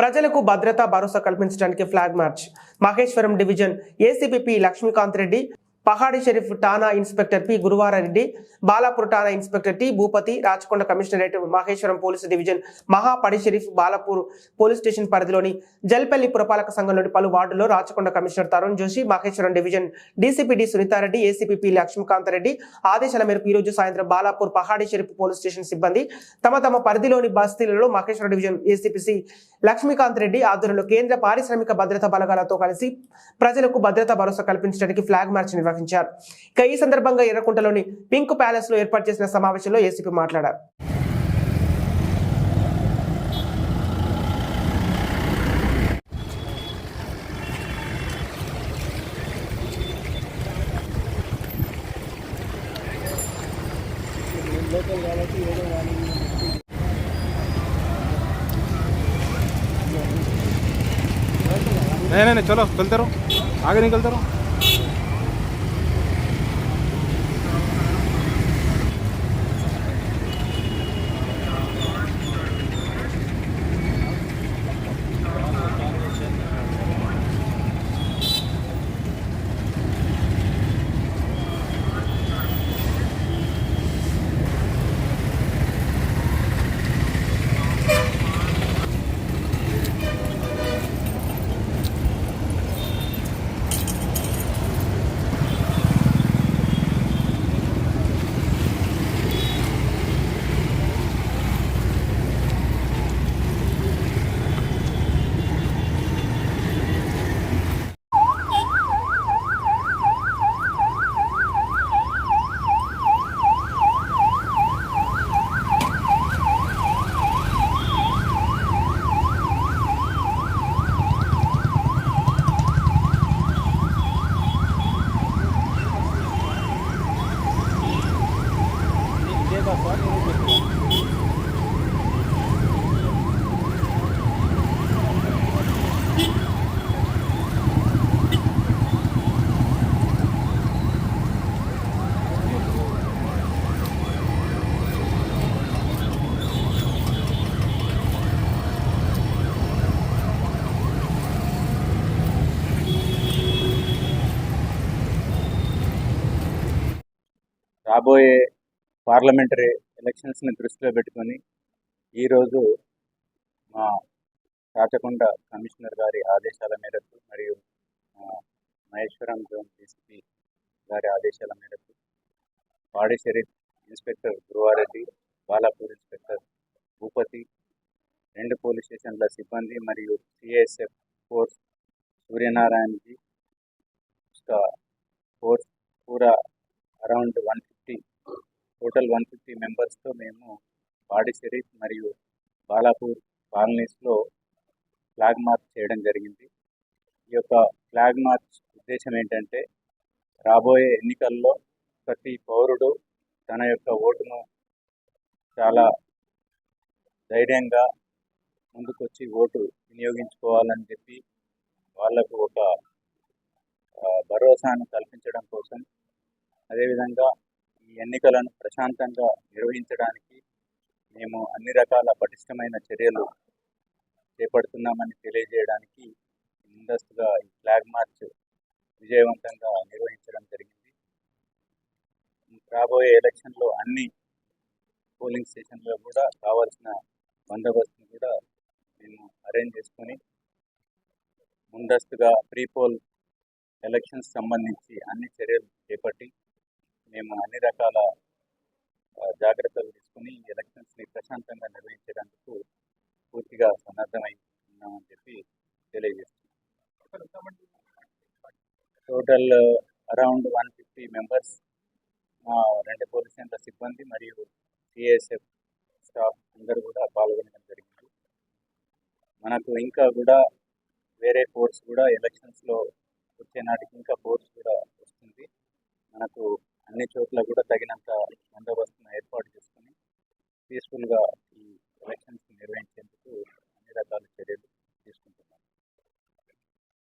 ప్రజలకు భద్రత భరోసా కల్పించడానికి flag march. Maheshwaram division ACP Lakshmikanth Reddy Pahadi Sharif టానా inspector P. Guruva Reddy Balapur టానా inspector T. Bhupathi Rachakonda commissionerate Maheshwaram police division మహాపడి Sharif Balapur police station పరిధిలోని జల్పల్లి పురపాలక సంఘంలోని పలు వార్డుల్లో Rachakonda commissioner Tarun Joshi Maheshwaram division DCP D. Sunithareddy ACP P. Lakshmikanth Reddy ఆదేశాల మేరకు ఈ రోజు సాయంత్రం బాలాపూర్ పహాడి షరీఫ్ పోలీస్ స్టేషన్ సిబ్బంది తమ తమ పరిధిలోని బస్తీలలో మహేశ్వరం డివిజన్ ఏసీపీసీ లక్ష్మీకాంత్ రెడ్డి ఆధ్వర్యంలో కేంద్ర పారిశ్రామిక భద్రతా బలగాలతో కలిసి ప్రజలకు భద్రతా భరోసా కల్పించడానికి ఫ్లాగ్ మార్చ్ నిర్వహించారు. ఇక ఈ సందర్భంగా ఎర్రకుంటలోని పింక్ ప్యాలెస్ లో ఏర్పాటు చేసిన సమావేశంలో ఏసీపీ మాట్లాడారు नहीं नहीं नहीं चलो चलते रहो आगे निकलते रहो రాబోయే పార్లమెంటరీ ఎలక్షన్స్ని దృష్టిలో పెట్టుకొని ఈరోజు మా రాచకొండ కమిషనర్ గారి ఆదేశాల మేరకు మరియు మహేశ్వరం జోన్ డీసీపీ గారి ఆదేశాల మేరకు పాడి షరీఫ్ ఇన్స్పెక్టర్ గురువారెడ్డి బాలాపూర్ ఇన్స్పెక్టర్ భూపతి రెండు పోలీస్ స్టేషన్ల సిబ్బంది మరియు సిఎస్ఎఫ్ ఫోర్స్ సూర్యనారాయణజీ ఫోర్స్ కూడా around one total one fifty మెంబర్స్తో మేము పాడి షరీఫ్ మరియు బాలాపూర్ కాలనీస్లో ఫ్లాగ్ మార్చ్ చేయడం జరిగింది. ఈ యొక్క ఫ్లాగ్ మార్చ్ ఉద్దేశం ఏంటంటే రాబోయే ఎన్నికల్లో ప్రతి పౌరుడు తన యొక్క ఓటును చాలా ధైర్యంగా ముందుకొచ్చి ఓటు వినియోగించుకోవాలని చెప్పి వాళ్ళకు ఒక భరోసాను కల్పించడం కోసం అదేవిధంగా ఈ ఎన్నికలను ప్రశాంతంగా నిర్వహించడానికి మేము అన్ని రకాల పటిష్టమైన చర్యలు చేపడుతున్నామని తెలియజేయడానికి ముందస్తుగా ఈ ఫ్లాగ్ మార్చ్ విజయవంతంగా నిర్వహించడం జరిగింది. రాబోయే ఎలక్షన్లో అన్ని పోలింగ్ స్టేషన్లో కూడా కావాల్సిన బందోబస్తును కూడా మేము అరేంజ్ చేసుకొని ముందస్తుగా ప్రీ పోల్ ఎలక్షన్స్ సంబంధించి అన్ని చర్యలు చేపట్టి మేము అన్ని రకాల జాగ్రత్తలు తీసుకుని ఎలక్షన్స్ని ప్రశాంతంగా నిర్వహించడానికి పూర్తిగా సన్నద్ధమై ఉన్నామని చెప్పి తెలియజేస్తున్నాం. Total around one fifty members మా రెండు పోలీస్ సెంటర్ సిబ్బంది మరియు సిఎస్ఎఫ్ స్టాఫ్ అందరూ కూడా పాల్గొనడం జరిగింది. మనకు ఇంకా కూడా వేరే ఫోర్స్ కూడా ఎలక్షన్స్లో వచ్చే నాటికి ఇంకా ఫోర్స్ కూడా వస్తుంది. మనకు అన్ని చోట్ల కూడా తగినంత బందోబస్తును ఏర్పాటు చేసుకుని పీస్ఫుల్గా